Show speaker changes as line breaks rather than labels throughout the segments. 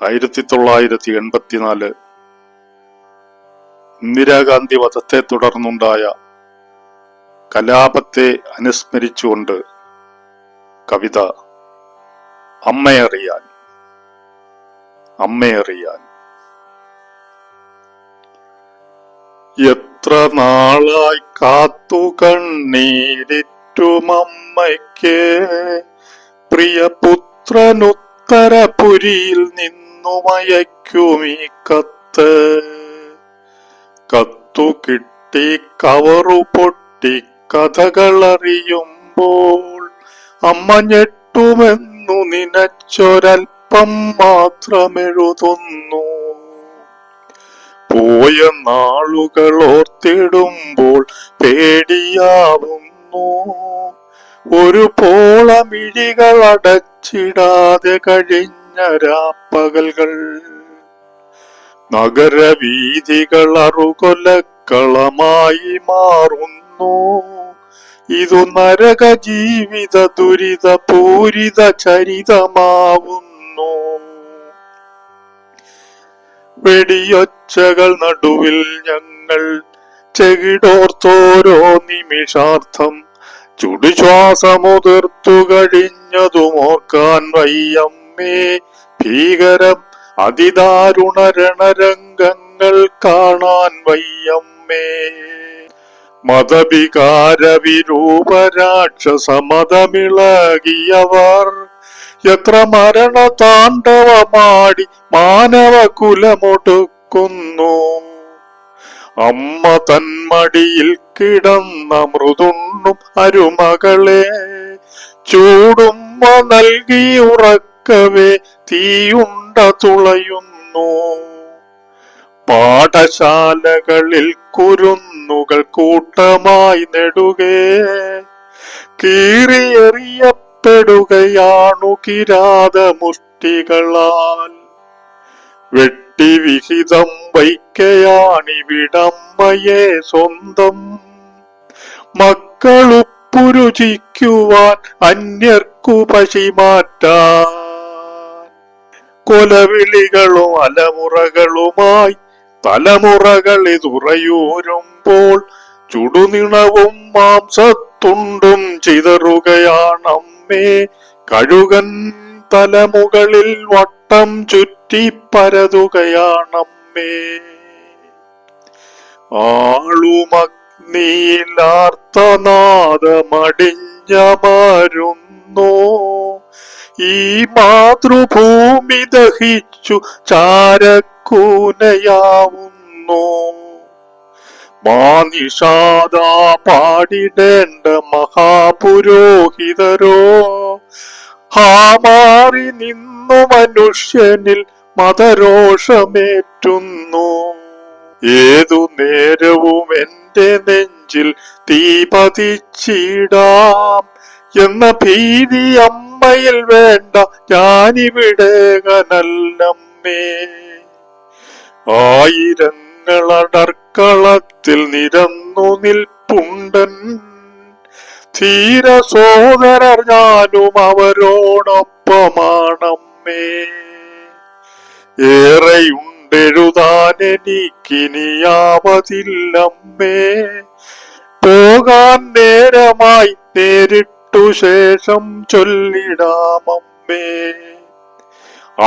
ആയിരത്തി തൊള്ളായിരത്തി എൺപത്തിനാല് ഇന്ദിരാഗാന്ധി വധത്തെ തുടർന്നുണ്ടായ കലാപത്തെ അനുസ്മരിച്ചുകൊണ്ട് കവിത അമ്മയറിയാൻ അമ്മയറിയാൻ. എത്ര നാളായി കാത്തു കണ്ണീരിറ്റുമമ്മയ്ക്ക് പ്രിയപുത്രനുത്തരപുരിയിൽ നിന്നുമയക്കും ഈ കത്ത് കത്തു കിട്ടി കവറു പൊട്ടി കഥകളറിയുമ്പോൾ അമ്മ ഞെട്ടുമെന്നു നിനച്ചൊരൽപ്പം മാത്രമെഴുതുന്നു. പോയ നാളുകൾ ഓർത്തിടുമ്പോൾ പേടിയാവുന്നു. ഒരു പോളമിഴികൾ അടച്ചിടാതെ കഴിഞ്ഞ രാപ്പകൽകൾ നഗരവീതികൾ അറുകൊലക്കളമായി മാറുന്നു. ഇതു നരക ജീവിത ദുരിത പൂരിത ചരിതമാവുന്നു. വെടിയൊച്ചകൾ നടുവിൽ ഞങ്ങൾ ചെകിടോർത്തോരോ നിമിഷാർത്ഥം ചുടുശ്വാസമുതിർത്തു കഴിഞ്ഞതുമോക്കാൻ വയ്യമ്മേ. ഭീകരം അതിദാരുണ രണരംഗങ്ങൾ കാണാൻ വയ്യമ്മേ. മതവികാര വിരൂപ രാക്ഷസ മതമിളകിയവർ എത്ര മരണ താണ്ഡവമാടി മാനവ കുലമൊടുക്കുന്നു അമ്മ തന്മടിയിൽ കിടന്ന മൃദുണ്ണും അരുമകളെ ചൂടുമ്മ നൽകി ഉറക്കവേ തീയുണ്ട തുളയുന്നു പാഠശാലകളിൽ കുരുന്നുകൾ കൂട്ടമായി നെടുകേ. കീറിയെറിയപ്പെടുകയാണു കിരാത മുഷ്ടികളാൽ വെട്ടി വിഹിതം വയ്ക്കയാണിവിടമ്മയെ സ്വന്തം. മക്കളുപ്പുരുചിക്കുവാൻ അന്യർക്കു പശി മാറ്റാൻ കൊലവിളികളും അലമുറകളുമായി തലമുറകളിതുറയൂരുമ്പോൾ ചുടുനിണവും മാംസത്തുണ്ടും ചിതറുകയാണമ്മേ. കഴുകൻ തലമുകളിൽ വട്ടം ചുറ്റി പരതുകയാണമ്മേ. ആളുമഗ്നിയിലാർത്തനാദമടിഞ്ഞമരുന്നു ഈ മാതൃഭൂമി ദഹിച്ചു ചാരക്കൂനയാവുന്നു. മാനിഷാദ പാടിടേണ്ട മഹാപുരോഹിതരോ? ഹാമാറി നിന്നു മനുഷ്യനിൽ മതരോഷമേറ്റുന്നു. ഏതു നേരവും എന്റെ നെഞ്ചിൽ തീ പതിച്ചിടാം എന്ന ഭീതി അമ്മയിൽ വേണ്ട ഞാനിവിടെ കനല്ലമ്മേ ആയിരങ്ങളടർക്കളത്തിൽ നിരന്നു നിൽപ്പുണ്ടൻ. ധീര സോദരർ ഞാനും അവരോടൊപ്പമാണമ്മേ. ഏറെയുണ്ടെഴുതാനെനിക്കിനിയാവതില്ലമ്മേ പോകാൻ നേരമായി നേരിട്ടു ശേഷം ചൊല്ലിടാമമ്മേ.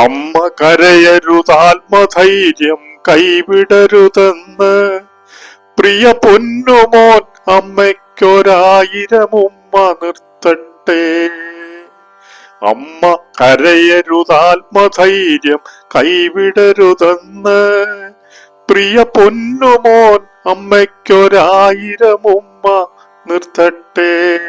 അമ്മ കരയരുതാത്മധൈര്യം കൈവിടരുതെന്ന്. പ്രിയ പൊന്നുമോൻ അമ്മയ്ക്കൊരായിരം ഉമ്മ നിർത്തട്ടെ. അമ്മ കരയരുതാത്മധൈര്യം കൈവിടരുതെന്ന്. പ്രിയ പൊന്നുമോൻ അമ്മയ്ക്കൊരായിരം ഉമ്മ നിർത്തട്ടെ.